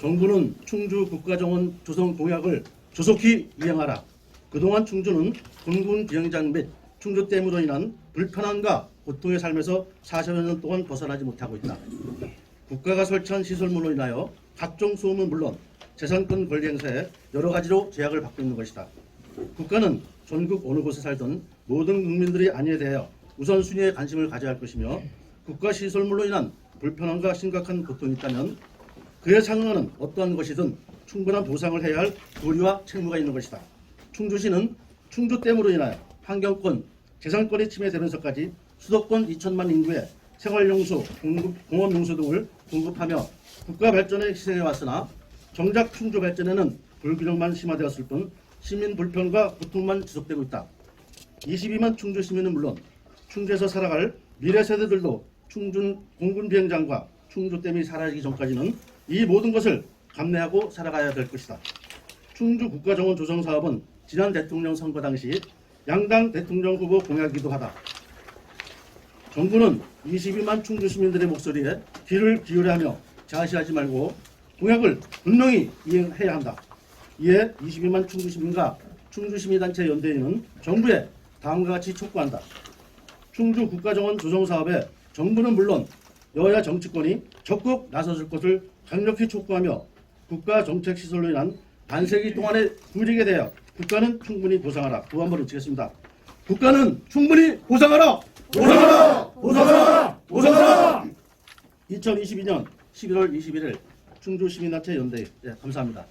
정부는 충주 국가정원 조성 공약을 조속히 이행하라. 그동안 충주는 군군 비행장 및 충주댐으로 인한 불편함과 고통의 삶에서 40여 년 동안 벗어나지 못하고 있다. 국가가 설치한 시설물로 인하여 각종 소음은 물론 재산권 권리 행사에 여러 가지로 제약을 받고 있는 것이다. 국가는 전국 어느 곳에 살던 모든 국민들이 안위에 대하여 우선순위에 관심을 가져야 할 것이며 국가 시설물로 인한 불편함과 심각한 고통이 있다면 그에 상응하는 어떠한 것이든 충분한 보상을 해야 할 도리와 책무가 있는 것이다. 충주시는 충주 댐으로 인하여 환경권, 재산권이 침해되면서까지 수도권 2천만 인구에 생활용수, 공업용수 등을 공급하며 국가 발전에 희생해 왔으나 정작 충주 발전에는 불균형만 심화되었을 뿐 시민 불편과 고통만 지속되고 있다. 22만 충주 시민은 물론 충주에서 살아갈 미래 세대들도 충준 공군 비행장과 충주댐이 사라지기 전까지는 이 모든 것을 감내하고 살아가야 될 것이다. 충주 국가정원 조성 사업은 지난 대통령 선거 당시 양당 대통령 후보 공약이기도 하다. 정부는 22만 충주 시민들의 목소리에 귀를 기울여 하며 자시하지 말고 공약을 분명히 이행해야 한다. 이에 22만 충주 시민과 충주 시민단체 연대인은 정부에 다음과 같이 촉구한다. 충주 국가정원 조성 사업에 정부는 물론 여야 정치권이 적극 나서줄 것을 강력히 촉구하며 국가 정책 시설로 인한 반세기 동안의 불이익에 대하여 국가는 충분히 보상하라. 두한번 외치겠습니다. 국가는 충분히 보상하라. 보상하라. 보상하라. 보상하라. 2022년 11월 21일 충주 시민단체 연대 예, 감사합니다.